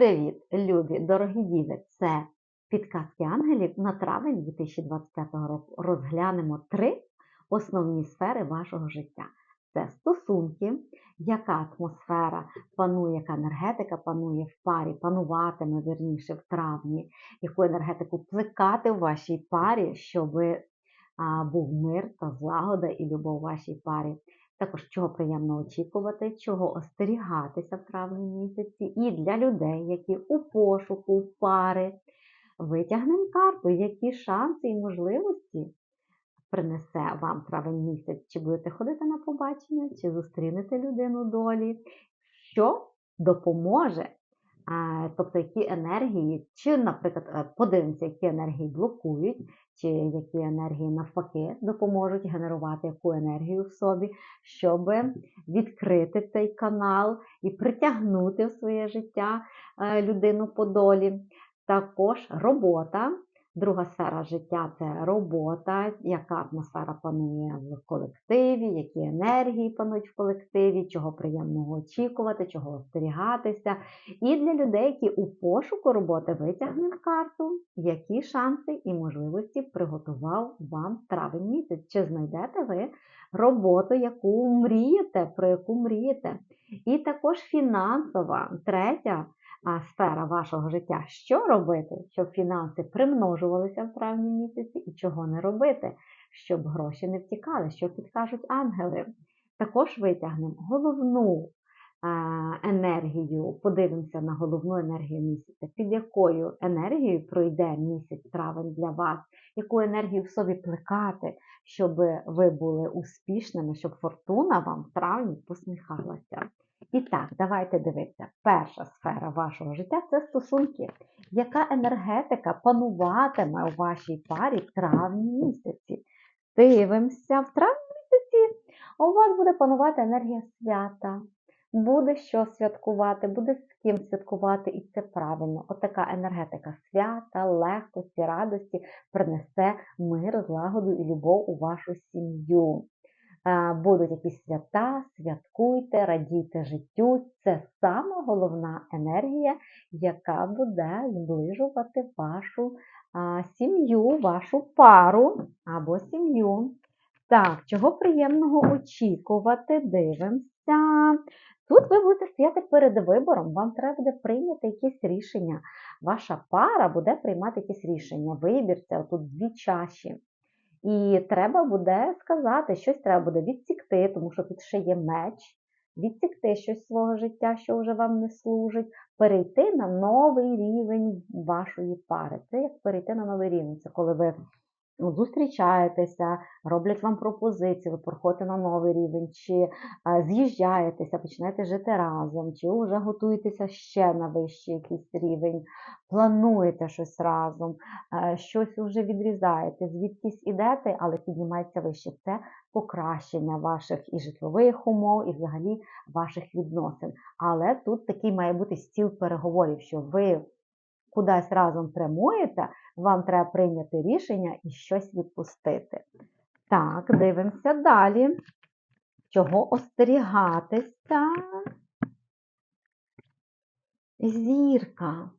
Привіт, любі, дорогі діви! Це підказки ангелів на травень 2025 року. Розглянемо три основні сфери вашого життя. Це стосунки, яка атмосфера панує, яка енергетика панує в парі, пануватиме вірніше в травні, яку енергетику плекати в вашій парі, щоб був мир та злагода і любов у вашій парі. Також чого приємно очікувати, чого остерігатися в травні місяці, і для людей, які у пошуку пари. Витягнемо карту, які шанси і можливості принесе вам травень місяць, чи будете ходити на побачення, чи зустрінете людину долі, що допоможе, тобто які енергії, чи, наприклад, е, подивимося, які енергії блокують, чи які енергії навпаки допоможуть генерувати яку енергію в собі, щоб відкрити цей канал і притягнути в своє життя е, людину по долі. Також робота. Друга сфера життя це робота, яка атмосфера панує в колективі, які енергії панують в колективі, чого приємного очікувати, чого остерігатися. І для людей, які у пошуку роботи витягнемо карту, які шанси і можливості приготував вам травень місяць. Чи знайдете ви роботу, яку мрієте, про яку мрієте? І також фінансова, третя сфера вашого життя. Що робити, щоб фінанси примножувалися в травні місяці, і чого не робити, щоб гроші не втікали, що підкажуть ангели. Також витягнемо головну енергію, подивимося на головну енергію місяця, під якою енергією пройде місяць травень для вас, яку енергію в собі плекати, щоб ви були успішними, щоб фортуна вам в травні посміхалася. І так, давайте дивитися. Перша сфера вашого життя це стосунки. Яка енергетика пануватиме у вашій парі в травні місяці? Дивимося, в травні місяці у вас буде панувати енергія свята. Буде що святкувати, буде з ким святкувати, і це правильно. Отака енергетика свята, легкості, радості принесе мир, злагоду і любов у вашу сім'ю будуть якісь свята, святкуйте, радійте життю. Це сама головна енергія, яка буде зближувати вашу сім'ю, вашу пару або сім'ю. Так, чого приємного очікувати, дивимося. Тут ви будете стояти перед вибором, вам треба буде прийняти якісь рішення. Ваша пара буде приймати якісь рішення. Вибір це тут дві чаші. І треба буде сказати, щось треба буде відсікти, тому що тут ще є меч, відсікти щось свого життя, що вже вам не служить, перейти на новий рівень вашої пари. Це як перейти на новий рівень. Це коли ви ну, зустрічаєтеся, роблять вам пропозиції, ви проходите на новий рівень, чи з'їжджаєтеся, починаєте жити разом, чи вже готуєтеся ще на вищий якийсь рівень, плануєте щось разом, щось вже відрізаєте, звідкись ідете, але піднімається вище. Це покращення ваших і житлових умов, і взагалі ваших відносин. Але тут такий має бути стіл переговорів, що ви кудись разом прямуєте, вам треба прийняти рішення і щось відпустити. Так, дивимося далі. Чого остерігатися? Зірка.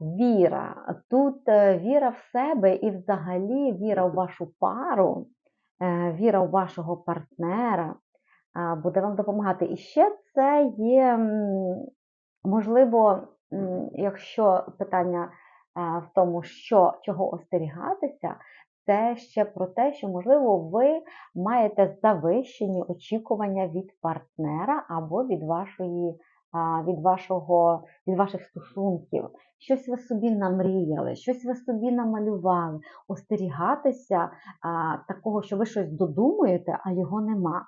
Віра. Тут е, віра в себе і взагалі віра в вашу пару, е, віра в вашого партнера буде вам допомагати. І ще це є, можливо, якщо питання е, в тому, що чого остерігатися, це ще про те, що, можливо, ви маєте завищені очікування від партнера або від вашої. Від вашого, від ваших стосунків, щось ви собі намріяли, щось ви собі намалювали, остерігатися а, такого, що ви щось додумуєте, а його нема.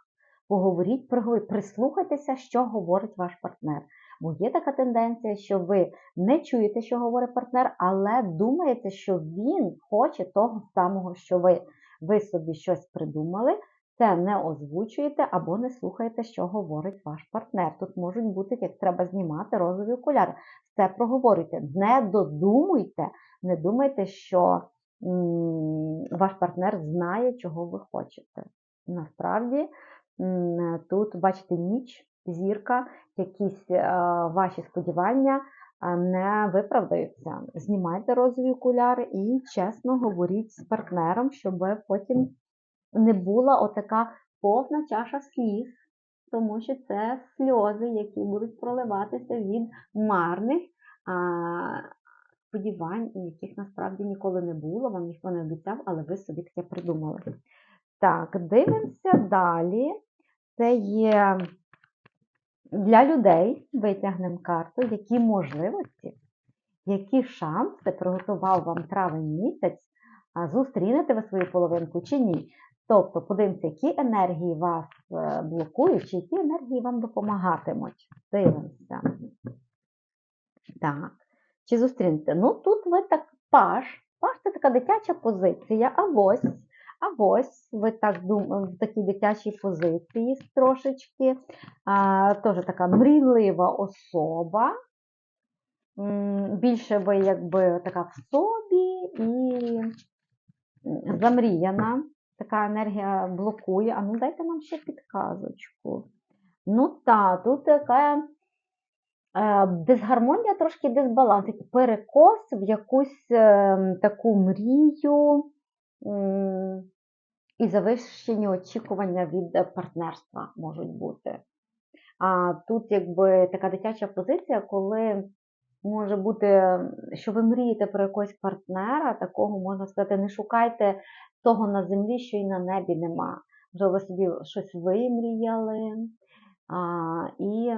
Поговоріть, прислухайтеся, що говорить ваш партнер. Бо є така тенденція, що ви не чуєте, що говорить партнер, але думаєте, що він хоче того самого, що ви. Ви собі щось придумали, це не озвучуєте або не слухаєте, що говорить ваш партнер. Тут можуть бути, як треба знімати розові окуляри. Все проговорюйте. Не додумуйте, не думайте, що ваш партнер знає, чого ви хочете. Насправді, тут, бачите, ніч зірка, якісь е, ваші сподівання не виправдаються. Знімайте розові окуляри і чесно говоріть з партнером, щоб потім не була отака повна чаша сліз, тому що це сльози, які будуть проливатися від марних сподівань, яких насправді ніколи не було, вам ніхто не обіцяв, але ви собі таке придумали. Так, дивимося далі. Це є для людей, витягнемо карту, які можливості, які шанси приготував вам травень місяць, зустрінете ви свою половинку чи ні. Тобто, подивимося, які енергії вас е, блокують, чи які енергії вам допомагатимуть. Дивимося. Так. Чи зустрінете? Ну, тут ви так паш. Паш це така дитяча позиція, а ось, а ось ви так в такій дитячій позиції трошечки. А, Теж така мрійлива особа. Більше ви якби така в собі і замріяна. Така енергія блокує. А ну дайте нам ще підказочку. Ну так, тут така е, дисгармонія, трошки дисбаланс, перекос в якусь е, таку мрію і завищені очікування від партнерства можуть бути. А тут якби така дитяча позиція, коли може бути, що ви мрієте про якогось партнера, такого можна сказати, не шукайте того на землі, що і на небі нема. Вже ви собі щось вимріяли, а, і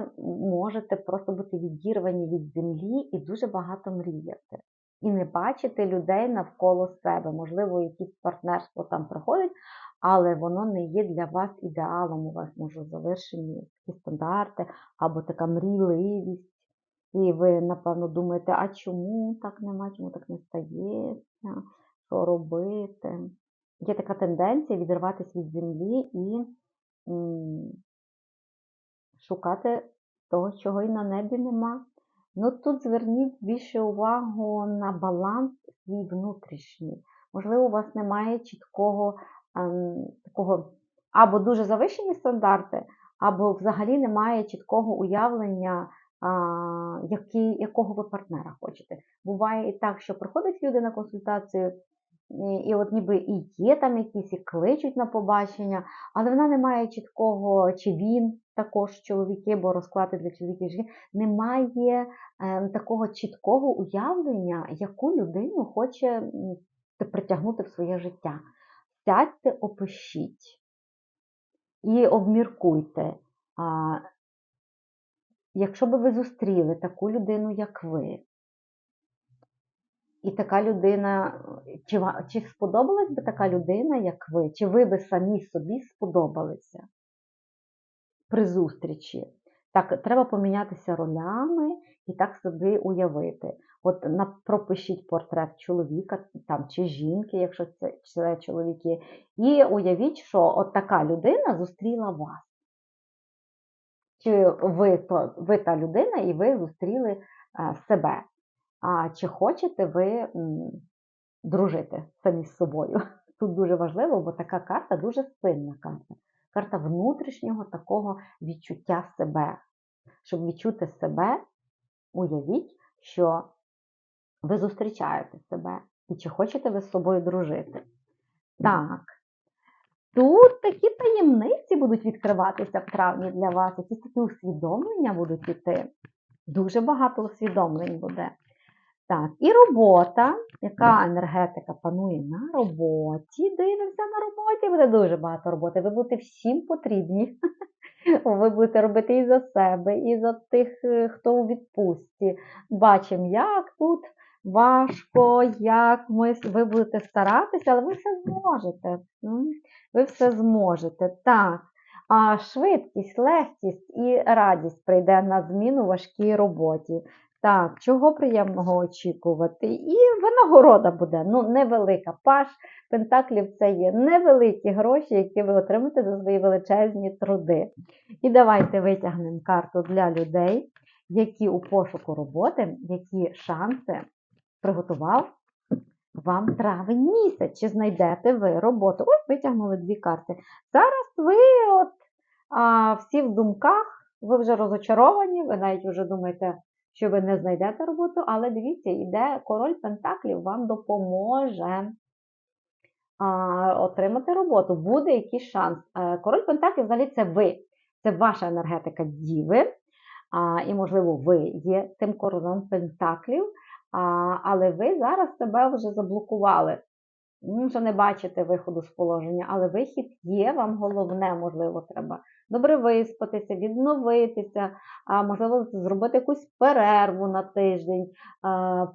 можете просто бути відірвані від землі і дуже багато мріяти. І не бачити людей навколо себе. Можливо, якесь партнерство там проходить, але воно не є для вас ідеалом. У вас можуть завершені такі стандарти або така мрійливість. І ви, напевно, думаєте, а чому так нема, чому так не стається, що робити? Є така тенденція відриватися від землі і м, шукати того, чого і на небі нема. Ну тут зверніть більше увагу на баланс свій внутрішній. Можливо, у вас немає чіткого ем, такого або дуже завищені стандарти, або взагалі немає чіткого уявлення, а, який, якого ви партнера хочете. Буває і так, що приходить люди на консультацію, і, от ніби і є там якісь, і кличуть на побачення, але вона не має чіткого, чи він також чоловіки, бо розклади для чоловіків жінки, немає е, такого чіткого уявлення, яку людину хоче притягнути в своє життя. Сядьте, опишіть і обміркуйте. А, Якщо би ви зустріли таку людину, як ви, і така людина, чи, чи сподобалась би така людина, як ви, чи ви би самі собі сподобалися при зустрічі? Так, треба помінятися ролями і так собі уявити. От пропишіть портрет чоловіка там, чи жінки, якщо це, це чоловіки, і уявіть, що от така людина зустріла вас. Чи ви, то, ви та людина, і ви зустріли е, себе. А чи хочете ви дружити самі з собою? Тут дуже важливо, бо така карта дуже сильна карта. Карта внутрішнього такого відчуття себе. Щоб відчути себе, уявіть, що ви зустрічаєте себе і чи хочете ви з собою дружити. Так. Тут такі таємниці будуть відкриватися в травні для вас, якісь такі усвідомлення будуть іти. Дуже багато усвідомлень буде. Так, і робота, яка енергетика панує на роботі. Дивимося на роботі, буде дуже багато роботи. Ви будете всім потрібні. Ви будете робити і за себе, і за тих, е, хто у відпустці. Бачимо, як тут важко, як ми, ви будете старатися, але ви все зможете. Ви все зможете. Так. А швидкість, легкість і радість прийде на зміну важкій роботі. Так, чого приємного очікувати? І винагорода буде. Ну, невелика. Паш Пентаклів це є невеликі гроші, які ви отримаєте за свої величезні труди. І давайте витягнемо карту для людей, які у пошуку роботи, які шанси приготував вам травень місяць. Чи знайдете ви роботу? Ось витягнули дві карти. Зараз ви от а, всі в думках, ви вже розочаровані, ви навіть вже думаєте, що ви не знайдете роботу, але дивіться, іде король Пентаклів вам допоможе а, отримати роботу. Буде якийсь шанс. Е, Король Пентаклів взагалі це ви. Це ваша енергетика діви. А, і, можливо, ви є тим королем Пентаклів, а, але ви зараз себе вже заблокували. Вже не бачите виходу з положення, але вихід є, вам головне, можливо, треба добре виспатися, відновитися, а, можливо, зробити якусь перерву на тиждень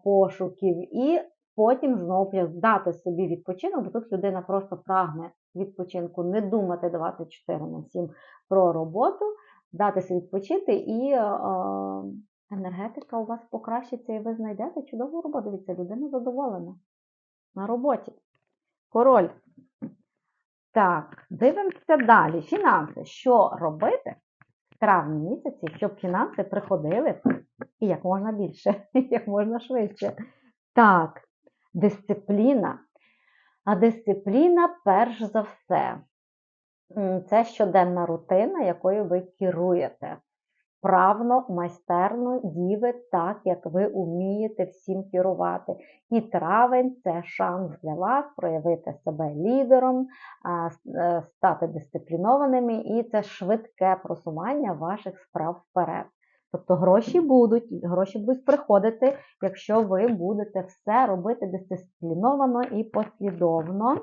пошуків, і потім знову дати собі відпочинок, бо тут людина просто прагне відпочинку, не думати 24 на 7 про роботу, дати собі відпочити, і а, енергетика у вас покращиться, і ви знайдете чудову роботу. Дивіться, людина задоволена на роботі. Король. Так, дивимося далі. Фінанси. Що робити в травні місяці, щоб фінанси приходили і як можна більше, як можна швидше. Так, дисципліна. А дисципліна, перш за все, це щоденна рутина, якою ви керуєте вправно, майстерно, діви так, як ви вмієте всім керувати. І травень це шанс для вас проявити себе лідером, е, стати дисциплінованими, і це швидке просування ваших справ вперед. Тобто гроші будуть, гроші будуть приходити, якщо ви будете все робити дисципліновано і послідовно.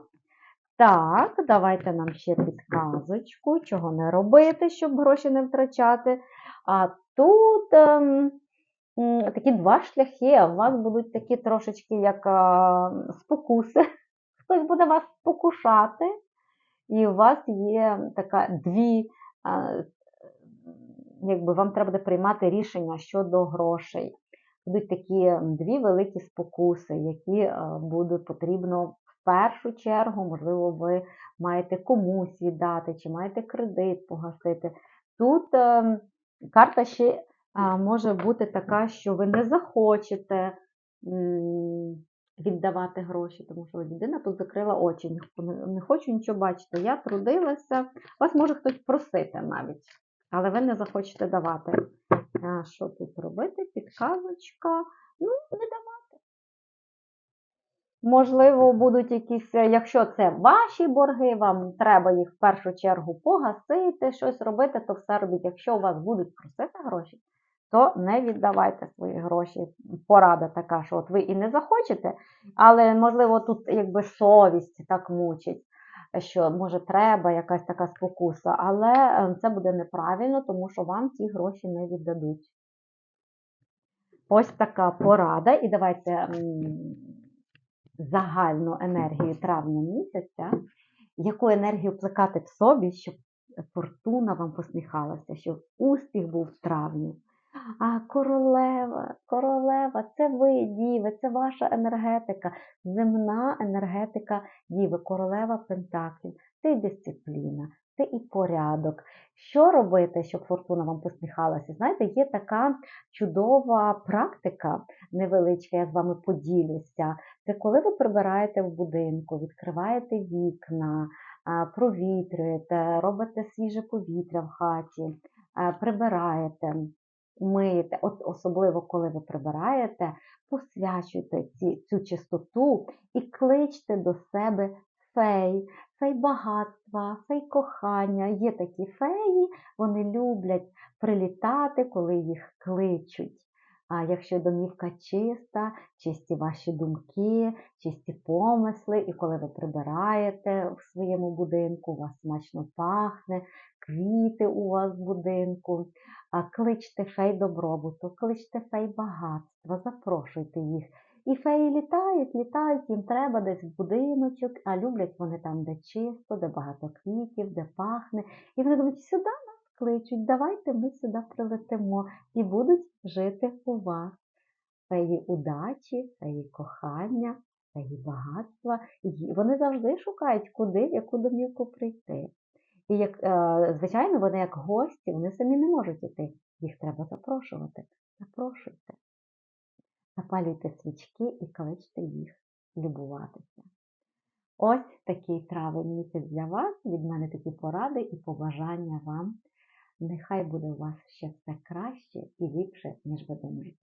Так, давайте нам ще підказочку, чого не робити, щоб гроші не втрачати. А тут ем, такі два шляхи. У вас будуть такі трошечки як а, спокуси. Хтось буде вас спокушати, і у вас є така дві, а, якби вам треба буде приймати рішення щодо грошей. Будуть такі дві великі спокуси, які буде потрібно першу чергу, можливо, ви маєте комусь віддати, чи маєте кредит погасити. Тут ем, Карта ще може бути така, що ви не захочете віддавати гроші, тому що людина тут закрила очі, не хочу нічого бачити. Я трудилася, вас може хтось просити навіть, але ви не захочете давати. А Що тут робити? Підказочка. Ну, не давати. Можливо, будуть якісь, е, якщо це ваші борги, вам треба їх в першу чергу погасити, щось робити, то все робіть. Якщо у вас будуть просити гроші, то не віддавайте свої гроші. Порада така, що от ви і не захочете, але, можливо, тут якби совість так мучить, що може треба якась така спокуса, але е, це буде неправильно, тому що вам ці гроші не віддадуть. Ось така порада. І давайте загальну енергію травня місяця, яку енергію плекати в собі, щоб фортуна вам посміхалася, щоб успіх був в травні. А королева, королева, це ви, діви, це ваша енергетика, земна енергетика діви, королева Пентаклів, це дисципліна, це і порядок. Що робити, щоб фортуна вам посміхалася? Знаєте, є така чудова практика невеличка, я з вами поділюся. Це коли ви прибираєте в будинку, відкриваєте вікна, провітрюєте, робите свіже повітря в хаті, прибираєте. Миєте, от особливо коли ви прибираєте, посвячуйте ці, цю чистоту і кличте до себе фей, фей багатства, фей кохання. Є такі феї, вони люблять прилітати, коли їх кличуть. А якщо домівка чиста, чисті ваші думки, чисті помисли, і коли ви прибираєте в своєму будинку, у вас смачно пахне, квіти у вас в будинку, кличте фей добробуту, кличте фей багатства, запрошуйте їх. І феї літають, літають, їм треба десь в будиночок, а люблять вони там, де чисто, де багато квітів, де пахне. І вони думають, сюди нас кличуть, давайте ми сюди прилетимо і будуть жити у вас. Феї удачі, феї кохання, феї багатства. І вони завжди шукають, куди, в яку домівку прийти. І, як, е, звичайно, вони як гості, вони самі не можуть іти. Їх треба запрошувати. Запрошуйте. Запалюйте свічки і кличте їх любуватися. Ось такий травень місяць для вас. Від мене такі поради і побажання вам Нехай буде у вас ще все краще і ліпше, ніж ви думаєте.